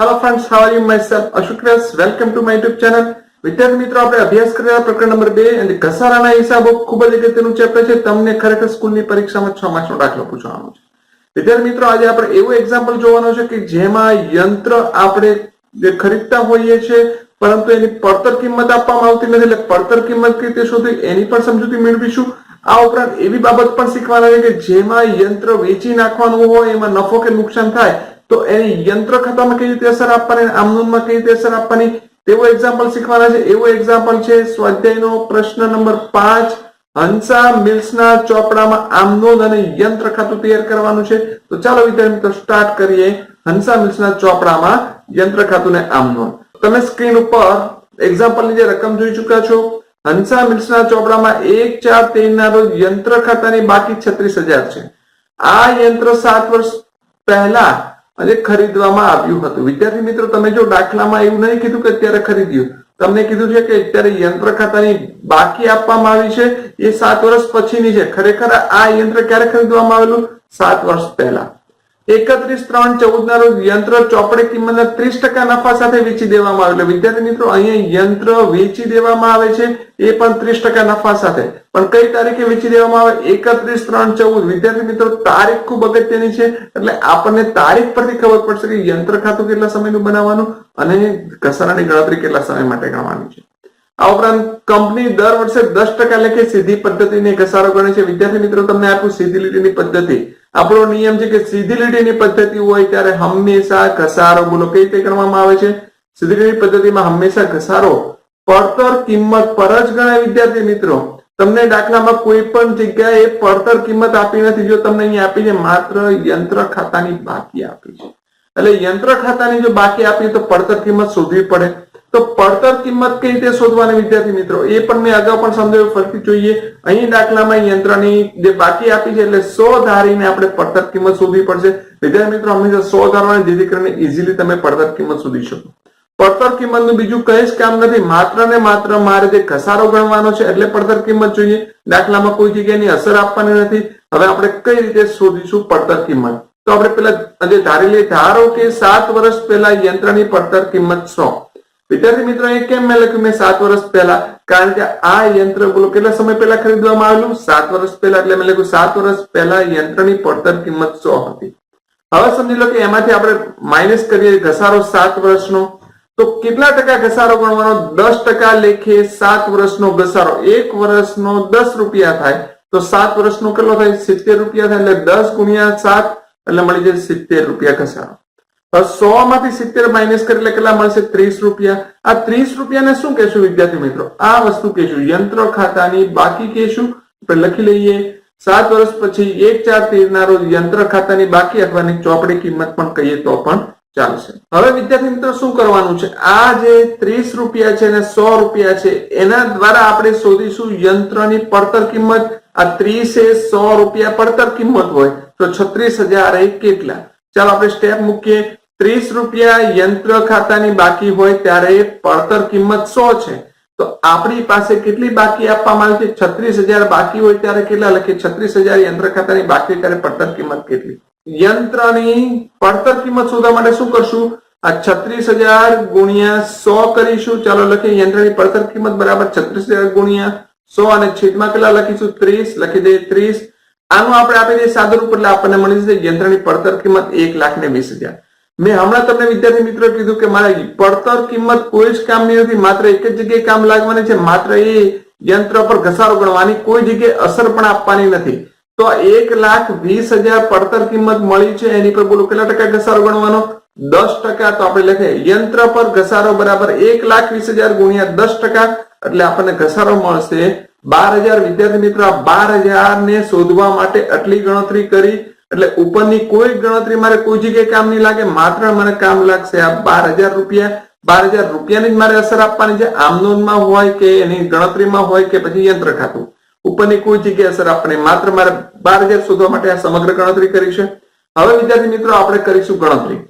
Hello friends how are you myself અશુક્રસ welcome to my YouTube channel વિદ્યાર્થી મિત્રો, આપણે અભ્યાસ કરેલા પ્રકરણ નંબર બે અને ઘસારાના હિસાબો ખૂબ જ અગત્યનું ચેપ્ટર છે. તમને ખરેખર સ્કૂલની પરીક્ષામાં છ માર્ક્સનો દાખલો પૂછવાનો છે. વિદ્યાર્થી મિત્રો, આજે આપણે એવું એક્ઝામ્પલ જોવાનો છે કે જેમાં યંત્ર આપણે જે ખરીદતા હોઈએ છીએ, પરંતુ એની પડતર કિંમત આપવામાં આવતી નથી. એટલે પડતર કિંમત કઈ રીતે શોધવી, એની પણ સમજૂતી મેળવીશું. આ ઉપરાંત એવી બાબત પણ શીખવાના છે કે જેમાં યંત્ર વેચી નાખવાનું હોય, એમાં નફો કે નુકસાન થાય તો એની યંત્ર ખાતામાં કઈ રીતે અસર આપવાની અને આમનોંધમાં કઈ રીતે અસર આપવાની તેવો એક્ઝામ્પલ શીખવાના છે. એવો એક્ઝામ્પલ છે, સ્વાધ્યાયનો પ્રશ્ન નંબર પાંચ. હંસા મિલ્સના ચોપડામાં આમનોંધ અને યંત્ર ખાતું તૈયાર કરવાનું છે. તો ચાલો વિદ્યાર્થી મિત્રો સ્ટાર્ટ કરીએ. હંસા મિલ્સના ચોપડામાં યંત્ર ખાતું ને આમનોંધ તમે સ્ક્રીન ઉપર એક્ઝામ્પલની જે રકમ જોઈ ચુક્યા છો. હંસા મિલ્સના ચોપડામાં એક, ચાર તેર ના રોજ યંત્ર ખાતાની બાકી છત્રીસ હજાર છે. આ યંત્ર સાત વર્ષ પહેલા અને ખરીદવામાં આવ્યું હતું. વિદ્યાર્થી મિત્રો, તમે જો દાખલામાં એવું નહીં કીધું કે અત્યારે ખરીદ્યું. તમને કીધું છે કે અત્યારે યંત્ર ખાતાની બાકી આપવામાં આવી છે. એ સાત વર્ષ પછીની છે. ખરેખર આ યંત્ર ક્યારે ખરીદવામાં આવેલું? સાત વર્ષ પહેલા. એકત્રીસ, ત્રણ ચૌદ ના રોજ યંત્ર ચોપડે કિંમતના ત્રીસ ટકા નફા સાથે વેચી દેવામાં આવે એટલે વિદ્યાર્થી મિત્રો, અહીંયા યંત્ર વેચી દેવામાં આવે છે, એ પણ ત્રીસ ટકા નફા સાથે. પણ કઈ તારીખે વેચી દેવામાં આવે? એકત્રીસ, ત્રણ, ચૌદ. વિદ્યાર્થી મિત્રો, તારીખ ખૂબ અગત્યની છે, એટલે આપણને તારીખ પરથી ખબર પડશે કે યંત્ર ખાતું કેટલા સમયનું બનાવવાનું અને ઘસારાની ગણતરી કેટલા સમય માટે ગણવાની છે. આ ઉપરાંત કંપની દર વર્ષે દસ ટકા લેખે સીધી પદ્ધતિને ઘસારો ગણે છે. વિદ્યાર્થી મિત્રો, તમને આપ્યું સીધી લીટીની પદ્ધતિ. આપણો નિયમ છે કે સીધી લીટીની પદ્ધતિ હોય ત્યારે હંમેશા ઘસારો બોલો કઈ રીતે કરવામાં આવે છે? સીધી લીટી પદ્ધતિમાં હંમેશા ઘસારો પડતર કિંમત પર જ ગણાય, વિદ્યાર્થી મિત્રો. તમને દાખલામાં કોઈ પણ જગ્યાએ પડતર કિંમત આપી નથી, જો તમને અહીંયા આપી છે માત્ર યંત્ર ખાતાની બાકી આપી છે. એટલે યંત્ર ખાતાની જો બાકી આપી તો પડતર કિંમત શોધવી પડે. તો પડતર કિંમત કઈ રીતે શોધવાની વિદ્યાર્થી મિત્રો? એ પણ મેં અગાઉ પણ સમજાવ્યું, ફરીથી જોઈએ. અહીં દાખલામાં યંત્રની જે બાકી આપી છે, એટલે સો ધારીને આપણે પડતર કિંમત શોધવી પડશે. વિદ્યાર્થી મિત્રો, હંમેશા સો ધારવાની, જેથી કરીને ઇઝીલી તમે પડતર કિંમત શોધી શકો. પડતર કિંમતનું બીજું કઈ જ કામ નથી. માત્ર ને માત્ર મારે જે ઘસારો ગણવાનો છે, એટલે પડતર કિંમત જોઈએ. દાખલામાં કોઈ જગ્યાની અસર આપવાની નથી. હવે આપણે કઈ રીતે શોધીશું પડતર કિંમત? તો આપણે પેલા જે ધારી લઈએ, ધારો કે સાત વર્ષ પહેલા યંત્રની પડતર કિંમત સો. વિદ્યાર્થી મિત્રો એ કેમ મેં લખ્યું? મેં સાત વર્ષ પહેલા. કારણ કે આ યંત્ર બોલો કેટલા સમય પહેલા ખરીદવામાં આવેલું? સાત વર્ષ પહેલા, એટલે મેં લખ્યું સાત વર્ષ પહેલા યંત્રની પડતર કિંમત સો હતી. હવે સમજી લો કે એમાંથી આપણે માઇનસ કરીએ ઘસારો સાત વર્ષનો. તો કેટલા ટકા ઘસારો ગણવાનો? દસ ટકા લેખે સાત વર્ષનો ઘસારો. એક વર્ષનો દસ રૂપિયા થાય. તો સાત વર્ષનો કેટલો થાય? સિત્તેર રૂપિયા થાય. એટલે દસ ગુણ્યા સાત, એટલે મળી જાય સિત્તેર રૂપિયા ઘસારો. સો માંથી સિત્તેર માઇનસ કરી કેટલા મળશે? ત્રીસ રૂપિયા. આ ત્રીસ રૂપિયાને શું કહેશું વિદ્યાર્થી મિત્રો? આ વસ્તુ કહેશું. યંત્ર ખાતાની બાકી કહેશું. આપણે લખી લઈએ. સાત વર્ષ પછી એક ચાર તેરના રોજ યંત્ર ખાતાની બાકી અથવા ચોપડી કિંમત પણ કહીએ તો પણ ચાલશે. હવે વિદ્યાર્થી મિત્રો શું કરવાનું છે? આ જે ત્રીસ રૂપિયા છે અને સો રૂપિયા છે, એના દ્વારા આપણે શોધીશું યંત્રની પડતર કિંમત. આ ત્રીસે સો રૂપિયા પડતર કિંમત હોય તો છત્રીસ હજાર એ કેટલા? ચાલો આપણે સ્ટેપ મૂકીએ. ત્રીસ રૂપિયા યંત્ર ખાતાની બાકી હોય ત્યારે પડતર કિંમત સો છે. તો આપણી પાસે કેટલી બાકી આપવામાં આવી છે? છત્રીસ હજાર બાકી હોય ત્યારે કેટલા લખીએ? છત્રીસ હજાર યંત્ર ખાતાની બાકી ત્યારે પડતર કિંમત કેટલી? યંત્રની પડતર કિંમત શોધવા માટે શું કરશું? આ છત્રીસ હજાર ગુણ્યા સો કરીશું. ચાલો લખીએ યંત્રની પડતર કિંમત બરાબર છત્રીસ હજાર ગુણ્યા સો અને છેદમાં કેટલા લખીશું? ત્રીસ. લખી દઈએ ત્રીસ. આનું આપણે આપી દઈએ સાદું રૂપ એટલે આપણને મળી જશે યંત્રની પડતર કિંમત એક લાખ ને વીસ હજાર. મેં હમણાં તમને વિદ્યાર્થી મિત્રો કીધું કે મારા પડતર કિંમત કોઈ જ કામની નથી, માત્ર એક જ જગ્યાએ કામ લાગવાની છે, માત્ર એ યંત્ર પર ઘસારો ગણવાની કોઈ જગ્યાએ અસર પણ આપવાની નથી. તો એક લાખ વીસ હજાર પડતર કિંમત મળી છે, એની પર બોલો કેટલા ટકા ઘસારો ગણવાનો? દસ ટકા, તો આપણે લખીએ, યંત્ર પર ઘસારો બરાબર એક લાખ વીસ હજાર ગુણ્યા દસ ટકા, એટલે આપણને ઘસારો મળશે બાર હજાર. વિદ્યાર્થી મિત્રો બાર હજાર ને શોધવા માટે આટલી ગણતરી કરી એટલે ઉપરની કોઈ ગણતરી મારે કોઈ જગ્યાએ કામ નહીં લાગે, માત્ર મને કામ લાગશે. આ બાર હજાર રૂપિયા, બાર હજાર રૂપિયાની જ મારે અસર આપવાની છે. આમનોનમાં હોય કે એની ગણતરીમાં હોય કે પછી યંત્ર ખાતું. ઉપરની કોઈ જગ્યાએ અસર આપવાની માત્ર મારે બાર હજાર શોધવા માટે આ સમગ્ર ગણતરી કરી છે. હવે વિદ્યાર્થી મિત્રો, આપણે કરીશું ગણતરી.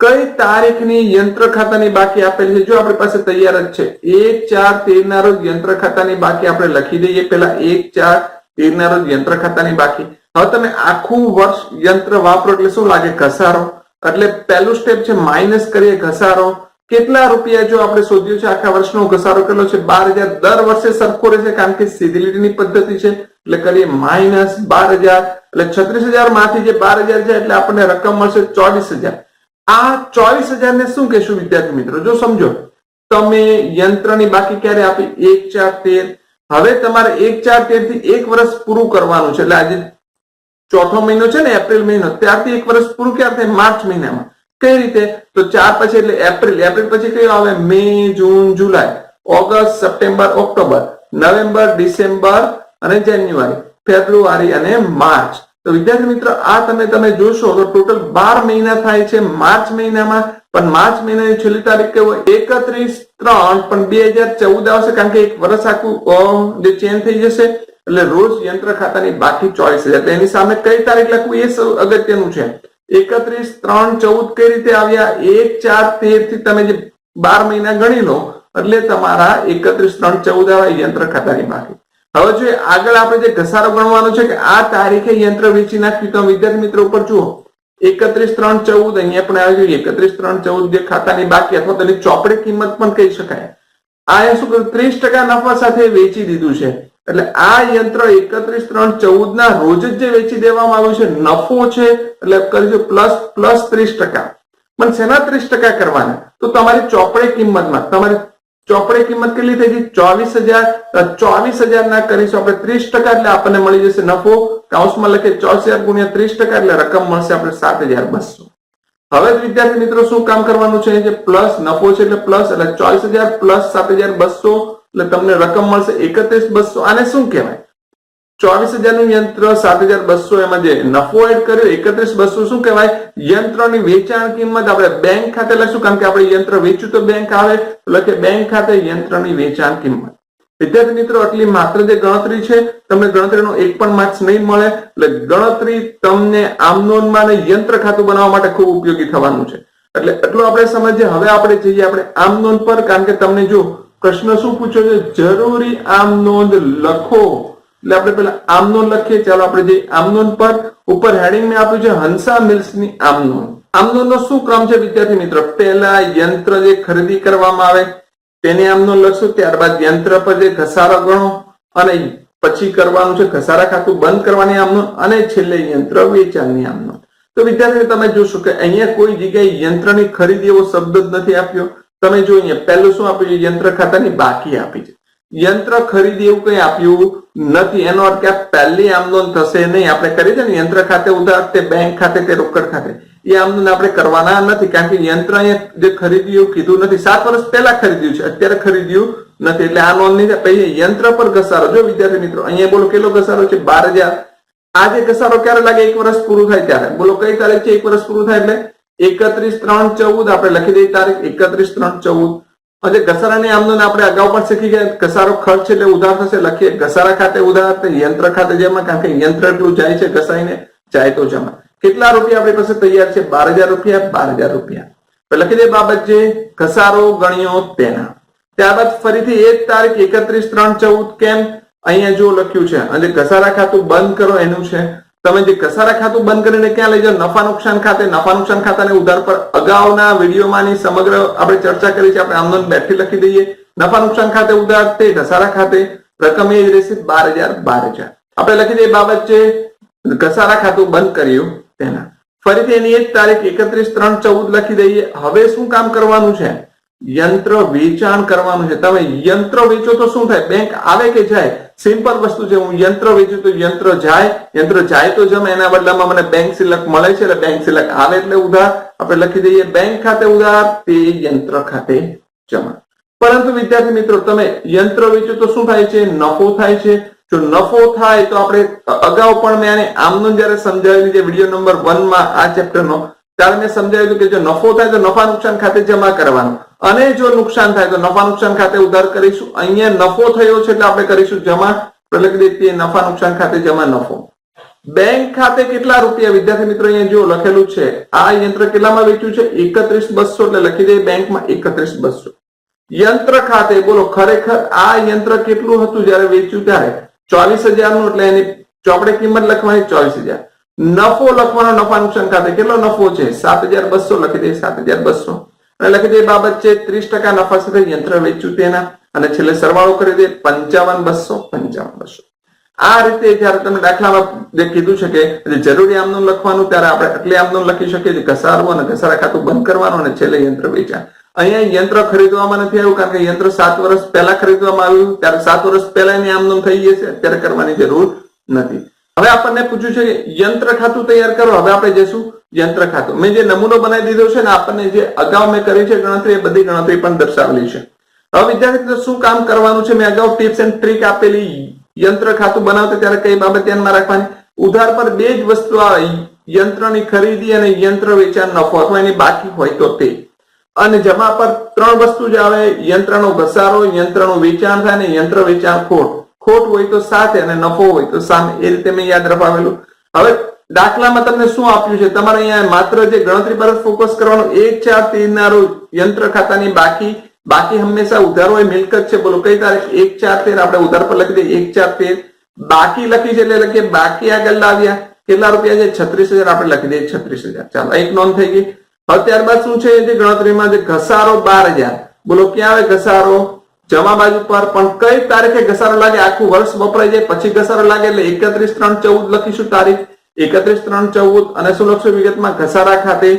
કઈ તારીખની યંત્ર ખાતાની બાકી આપેલી છે? જો આપણી પાસે તૈયાર જ છે. એક ચાર તેર ના રોજ યંત્ર ખાતાની બાકી આપણે લખી દઈએ. પેલા એક ચાર તેર ના રોજ યંત્ર ખાતાની બાકી. હવે તમે આખું વર્ષ યંત્ર વાપરો એટલે શું લાગે? ઘસારો? એટલે પહેલું સ્ટેપ છે માઇનસ કરીએ ઘસારો. કેટલા રૂપિયા જો આપણે શોધ્યું છે? આખા વર્ષનો ઘસારો કેટલો છે? બાર હજાર. દર વર્ષે સરખો રહેશે કારણ કે સીધી લીટીની પદ્ધતિ છે. એટલે કરીએ માઇનસ બાર હજાર. એટલે છત્રીસ હજારમાંથી જે બાર હજાર છે એટલે આપણને રકમ મળશે ચોવીસ હજાર. આ ચોવીસ હજાર ને શું કહેશું વિદ્યાર્થી મિત્રો? જો સમજો, તમે યંત્રની બાકી ક્યારે આપી? એક ચાર તેર. હવે તમારે એક ચાર તેરથી એક વર્ષ પૂરું કરવાનું છે. એટલે આજે ચોથો મહિનો છે ને એપ્રિલ મહિનો, ત્યારથી એક વર્ષ પૂરું ક્યારે થાય? માર્ચ મહિનામાં. કઈ રીતે? તો ચાર પછી એટલે એપ્રિલ એપ્રિલ પછી કયો આવે? May, June, July. August, September, October. November, December અને જાન્યુઆરી. ફેબ્રુઆરી અને માર્ચ. તો વિદ્યાર્થી મિત્રો, આ તમે તમે જોશો તો ટોટલ બાર મહિના થાય છે માર્ચ મહિનામાં. પણ માર્ચ મહિનાની છેલ્લી તારીખ કેવો? એકત્રીસ ત્રણ. પણ બે હજાર ચૌદ આવશે કારણ કે એક વર્ષ આખું જે ચેન્જ થઈ જશે. એટલે રોજ યંત્ર ખાતાની બાકી ચોઈસ હજાર એની સામે કઈ તારીખ લખવું એ અગત્યનું છે. એકત્રીસ ત્રણ ચૌદ કઈ રીતે આવ્યા? એક ચાર તેરથી તમે જે બાર મહિના ગણી લો, એટલે તમારા એકત્રીસ ત્રણ ચૌદ આવ્યા યંત્ર ખાતાની બાકી. હવે જો આગળ આપણે જે ઘસારો ગણવાનો છે કે આ તારીખે યંત્ર વેચી નાખ્યું તો વિદ્યાર્થી મિત્રો ઉપર જુઓ. એકત્રીસ ત્રણ ચૌદ, અહીંયા પણ આવી ગયું. એકત્રીસ ત્રણ ચૌદ જે ખાતાની બાકી અથવા તેની ચોપડી કિંમત પણ કહી શકાય. આ શું ત્રીસ ટકા નફા સાથે વેચી દીધું છે. એટલે આ યંત્ર એકત્રીસ ત્રણ ચૌદ ના રોજ જ વેચી દેવામાં આવ્યું છે, નફો છે, એટલે કરજો પ્લસ પ્લસ ત્રીસ ટકા. પણ શેના ત્રીસ ટકા કરવાના? તો તમારી ચોપડે કિંમતમાં, તમારી ચોપડે કિંમત કેટલી થઈ ગઈ? ચોવીસ હજાર ચોવીસ હજાર ના કરીશું આપણે ત્રીસ ટકા, એટલે આપણને મળી જશે નફો. કાઉન્સમાં લખીએ ચોવીસ હજાર ગુણ્યા ત્રીસ ટકા, એટલે રકમ મળશે આપણે સાત હજાર બસો. હવે વિદ્યાર્થી મિત્રો શું કામ કરવાનું છે? જે પ્લસ નફો છે, એટલે પ્લસ, એટલે ચોવીસ હજાર પ્લસ સાત હજાર બસો. એટલે તમને રકમ મળશે એકત્રીસ બસો, આને શું કહેવાય? ચોવીસ હજારનું યંત્ર, સાત હજાર બસો એમાં જે નફો એડ કર્યો, એકત્રીસ બસો શું કહેવાય? યંત્રની વેચાણ કિંમત આપણે બેંક ખાતે લખશું કારણ કે આપણે યંત્ર વેચ્યું તો બેંક આવે લખે બેંક ખાતે યંત્રની વેચાણ કિંમત. વિદ્યાર્થી મિત્રો, આટલી માત્ર જે ગણતરી છે, તમને ગણતરીનો એક પણ માર્ક્સ નહીં મળે, એટલે ગણતરી તમને આમનોનમાં યંત્ર ખાતું બનાવવા માટે ખૂબ ઉપયોગી થવાનું છે. એટલે એટલું આપણે સમજીએ, હવે આપણે જઈએ આપણે આમનોન પર, કારણ કે તમને જો પ્રશ્ન શું પૂછ્યો છે? જરૂરી આમનોંધ લખો. એટલે આપણે પેલા આમનોંધ લખીએ. ચાલો આપણે જે આમનોંધ પર ઉપર હેડિંગ મેં આપ્યું છે, હંસા મિલ્સની આમનોંધ આમનોંધ નો શું ક્રમ છે, વિદ્યાર્થી મિત્રો? પહેલા યંત્ર જે ખરીદી કરવામાં આવે, તેની આમનોંધ લખશું. ત્યારબાદ યંત્ર પર જે ઘસારો ગણો અને પછી કરવાનું છે, ઘસારા ખાતું બંધ કરવાની આમનોંધ અને છેલ્લે યંત્ર વેચાણની આમનોંધ તો વિદ્યાર્થી તમે જોશો કે અહીંયા કોઈ જગ્યાએ યંત્રની ખરીદી એવો શબ્દ જ નથી આપ્યો. તમે જો અહીંયા પહેલું શું આપ્યું છે? યંત્ર ખાતાની બાકી આપી છે. યંત્ર ખરીદી એવું કઈ આપ્યું નથી. એનો અર્થ કે પહેલી આમદોન થશે નહીં. આપણે કરી છે ને યંત્ર ખાતે ઉધાર તે બેંક ખાતે તે રોકડ ખાતે. એ આમદોન આપણે કરવાના નથી કારણ કે યંત્ર જે ખરીદ્યું કીધું નથી. સાત વર્ષ પહેલા ખરીદ્યું છે. અત્યારે ખરીદ્યું નથી. એટલે આ નોંધ નહીં પછી યંત્ર પર ઘસારો. જો વિદ્યાર્થી મિત્રો, અહીંયા બોલો કેટલો ઘસારો છે? બાર હજાર. આજે ઘસારો ક્યારે લાગે? એક વર્ષ પૂરું થાય ત્યારે. બોલો કઈ તારીખ છે? એક વર્ષ પૂરું થાય એટલે? એકત્રીસ ત્રણ ચૌદ આપણે લખી દઈએ તારીખ, એકત્રીસ ત્રણ ચૌદ. અને ઘસારાની આમદન આપણે અગાઉ પણ શીખી ગયા, ઘસારો ખર્ચ એટલે ઉધાર થશે, લખીએ ઘસારા ખાતે ઉધાર યંત્ર ખાતે જમા, કારણ કે યંત્ર એટલું જાય છે ઘસાઈને, જાય તો જમા. કેટલા રૂપિયા આપણી પાસે તૈયાર છે? બાર હજાર રૂપિયા, બાર હજાર રૂપિયા. લખી દે બાબત જે, ઘસારો ગણ્યો તેના. ત્યારબાદ ફરીથી એ જ તારીખ, એકત્રીસ ત્રણ ચૌદ, કેમ? અહીંયા જો લખ્યું છે, અને ઘસારા ખાતું બંધ કરો, એનું છે તમે જે કસારા ખાતું બંધ કરીને ક્યાં લઈ જાઓ? નફા નુકસાન ખાતે. નફા નુકસાન ખાતાને ઉધાર પર અગાઉના વિડીયોમાંની સમગ્ર આપણે ચર્ચા કરી છે. આપણે આમનો બેઠી લખી દઈએ. નફા નુકસાન ખાતે ઉધાર તે ઘસારા ખાતે. રકમ એ જ રહેશે બાર હજાર બાર હજાર. આપણે લખી દઈએ બાબત છે, ઘસારા ખાતું બંધ કર્યું તેના. ફરીથી એની એક તારીખ એકત્રીસ ત્રણ ચૌદ લખી દઈએ. હવે શું કામ કરવાનું છે? યંત્ર વેચાણ કરવાનું છે. તમે યંત્ર વેચો તો શું થાય? બેંક આવે કે જાય? સિમ્પલ વસ્તુ છે. હું યંત્ર વેચું તો યંત્ર જાય. યંત્ર જાય તો જમે. એના બદલામાં મને બેંક સિલક મળે છે એટલે બેંક સિલક આવે એટલે ઉધાર. આપણે લખી દઈએ બેંક ખાતે ઉધાર. તે યંત્ર ખાતે જમા. પરંતુ વિદ્યાર્થી મિત્રો, તમે યંત્ર વેચો તો શું થાય છે? નફો થાય છે. જો નફો થાય તો આપણે અગાઉ પણ મેં આને આમનું જયારે સમજાવેલી છે વીડિયો નંબર વનમાં આ ચેપ્ટરનો ત્યારે મેં સમજાવ્યું કે જો નફો થાય તો નફા નુકસાન ખાતે જમા કરવાનું. અને જો નુકસાન થાય તો નફા નુકસાન ખાતે ઉધાર કરીશું. અહીંયા નફો થયો છે એટલે આપણે કરીશું જમા. તે નફા નુકસાન ખાતે જમા નફો. બેંક ખાતે કેટલા રૂપિયા? વિદ્યાર્થી મિત્રો, અહીંયા જો લખેલું છે, આ યંત્ર કેટલામાં વેચ્યું છે? એકત્રીસ બસો એટલે લખી દે બેંકમાં એકત્રીસ બસો. યંત્ર ખાતે, બોલો, ખરેખર આ યંત્ર કેટલું હતું જયારે વેચ્યું ત્યારે? ચોવીસ હજારનું એટલે એની ચોપડે કિંમત લખવાની, ચોવીસ હજાર. નફો લખવાનો નફા નુકસાન ખાતે કેટલો નફો છે? સાત હજાર બસો લખી દે, સાત હજાર બસો. અને લખી દે બાબત છે, ત્રીસ ટકા નફા સાથે યંત્ર વેચ્યું તેના. અને છેલ્લે સરવાળો કરી દે, પંચાવન બસો પંચાવન બસો. આ રીતે જયારે તમે દાખલામાં જે કીધું છે કે જરૂરી આમનું લખવાનું, ત્યારે આપણે એટલે આમનું લખી શકીએ છીએ ઘસારવું અને ઘસારા ખાતું બંધ કરવાનું અને છેલ્લે યંત્ર વેચાણ અહીંયા યંત્ર ખરીદવામાં નથી આવ્યું, કારણ કે યંત્ર સાત વર્ષ પહેલા ખરીદવામાં આવ્યું. ત્યારે સાત વર્ષ પહેલા એની આમનું થઈ જશે અત્યારે કરવાની જરૂર નથી. હવે આપણને પૂછ્યું છે યંત્ર ખાતું તૈયાર કરો. હવે આપણે જઈશું યંત્ર ખાતું. મેં જે નમૂનો બનાવી દીધો છે ને આપણને જે અગાઉ મેં કરી છે ગણતરી, એ બધી ગણતરી પણ દર્શાવેલી છે. હવે વિદ્યાર્થી શું કામ કરવાનું છે? મેં અગાઉ ટિપ્સ એન્ડ ટ્રીક આપેલી યંત્ર ખાતું બનાવતા ત્યારે કઈ બાબત ધ્યાનમાં રાખવાની? ઉધાર પર બે જ વસ્તુ આવે યંત્રની ખરીદી અને યંત્ર વેચાણ નફો અથવા એની બાકી હોય તો તે. અને જમા પર ત્રણ વસ્તુ જ આવે. યંત્રનો ઘસારો, યંત્રનું વેચાણ થાય અને યંત્ર વેચાણ ખોટ. ખોટ હોય તો સાથે અને નફો હોય તો સામે. એ રીતે મેં યાદ રખાવેલું. હવે દાખલામાં તમને શું આપ્યું છે? તમારે અહીંયા માત્ર જે ગણતરી પર ફોકસ કરવાનું એક ચાર તેરનારો યંત્ર ખાતાની બાકી. બાકી હંમેશા ઉધાર હોય મિલકત છે. બોલો, કઈ તારીખ? એક ચાર તેર, આપણે ઉધાર પર લખી દઈએ, એક ચાર તેર. બાકી લખી છે એટલે લખીએ, બાકી આગળ લાવ્યા. કેટલા રૂપિયા છે? છત્રીસ હજાર, આપણે લખી દઈએ, છત્રીસ હજાર. ચાલો, એક નોંધ થઈ ગઈ. હવે ત્યારબાદ શું છે? જે ગણતરીમાં જે ઘસારો બાર હજાર. બોલો, ક્યાં આવે ઘસારો? જમા બાજુ પર પણ કઈ તારીખે ઘસારો લાગે? આખું વર્ષ વપરાય જાય, પછી ઘસારો લાગે એટલે એકત્રીસ ત્રણ ચૌદ લખીશું તારીખ. એકત્રીસ ત્રણ ચૌદ અને શું લખશું વિગતમાં ઘસારા ખાતે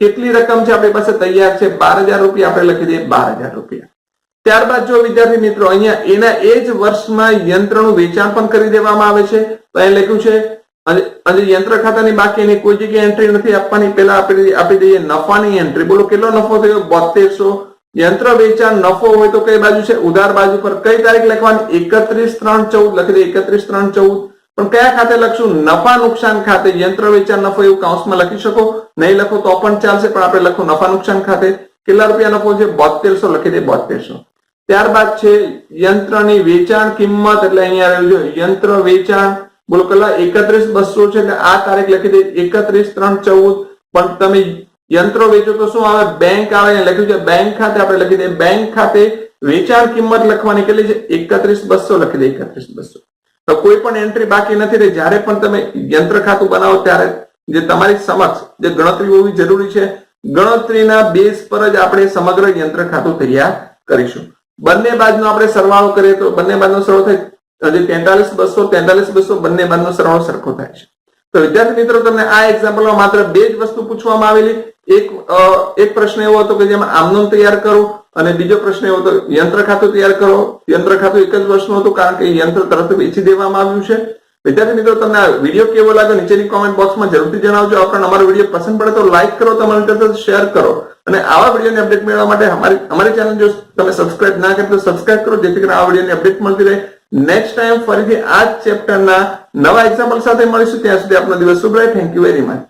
કેટલી રકમ છે આપણી પાસે તૈયાર છે? બાર હજાર રૂપિયા આપણે લખી દઈએ, બાર હજાર રૂપિયા. ત્યારબાદ જો વિદ્યાર્થી મિત્રો, અહીંયા એના એ જ વર્ષમાં યંત્રનું વેચાણ પણ કરી દેવામાં આવે છે. તો અહીં લખ્યું છે, અને યંત્ર ખાતાની બાકી એની કોઈ જગ્યાએ એન્ટ્રી નથી આપવાની. પહેલા આપી આપી દઈએ નફાની એન્ટ્રી બોલો, કેટલો નફો થયો? બોતેરસો યંત્ર વેચાણ નફો હોય તો કઈ બાજુ છે? ઉધાર બાજુ પર કઈ તારીખ લખવાની? એકત્રીસ ત્રણ ચૌદ લખી દે, એકત્રીસ ત્રણ ચૌદ. પણ કયા ખાતે લખશું? નફા નુકસાન ખાતે. યંત્ર વેચાણ નફો એવું કાઉન્સમાં લખી શકો. નહીં લખો તો પણ ચાલશે, પણ આપણે લખો નફા નુકસાન ખાતે. કેટલા રૂપિયા નફો છે? બોતેરસો લખી દે બોતેરસો ત્યારબાદ છે યંત્રની વેચાણ કિંમત, એટલે અહીંયા રહ્યું છે યંત્ર વેચાણ, બોલો કલા એકત્રીસ બસો છે, એટલે આ તારીખ લખી દે, એકત્રીસ ત્રણ ચૌદ. પણ તમે યંત્રો વેચો તો શું આવે? બેંક આવે લખ્યું છે બેંક ખાતે આપણે લખી દઈએ. બેંક ખાતે વેચાણ કિંમત લખવાની કેટલી છે? એકત્રીસ બસો લખી દે એકત્રીસ બસો. તો કોઈ પણ એન્ટ્રી બાકી નથી રહી. જ્યારે પણ તમે યંત્ર ખાતું બનાવો ત્યારે જે તમારી સમક્ષ જે ગણતરી હોવી જરૂરી છે, ગણતરીના બેઝ પર જ આપણે સમગ્ર યંત્ર ખાતું તૈયાર કરીશું. બંને બાજુનો આપણે સરવાળો કરીએ તો બંને બાજુનો સરવાળો થાય હજી તેતાલીસ બસો તેતાલીસ બસો બંને બાજુનો સરવાળો સરખો થાય છે. તો વિદ્યાર્થી મિત્રો, તમને આ એક્ઝામ્પલમાં માત્ર બે જ વસ્તુ પૂછવામાં આવેલી. એક એક પ્રશ્ન એવો હતો કે જેમાં આમનું તૈયાર કરો અને બીજો પ્રશ્ન એવો હતો, યંત્ર ખાતું તૈયાર કરો. યંત્ર ખાતું એક જ વર્ષનું હતું કારણ કે યંત્ર તરત વેચી દેવામાં આવ્યું છે. વિદ્યાર્થી મિત્રો, તમને આ વીડિયો કેવો લાગ્યો? નીચેની કોમેન્ટ બોક્સમાં જરૂરથી જણાવજો. આપણને અમારો વીડિયો પસંદ પડે તો લાઈક કરો, તમારી રીતે શેર કરો. અને આવા વિડીયોની અપડેટ મેળવવા માટે અમારી અમારી ચેનલ જો તમે સબસ્ક્રાઇબ ના કરી તો સબસ્ક્રાઇબ કરો, જેથી કરીને આ વિડીયોની અપડેટ મળતી રહે. નેક્સ્ટ ટાઈમ ફરીથી આ ચેપ્ટરના નવા એક્ઝામ્પલ સાથે મળીશું. ત્યાં સુધી આપનો દિવસ શુભ રહે. Thank you very much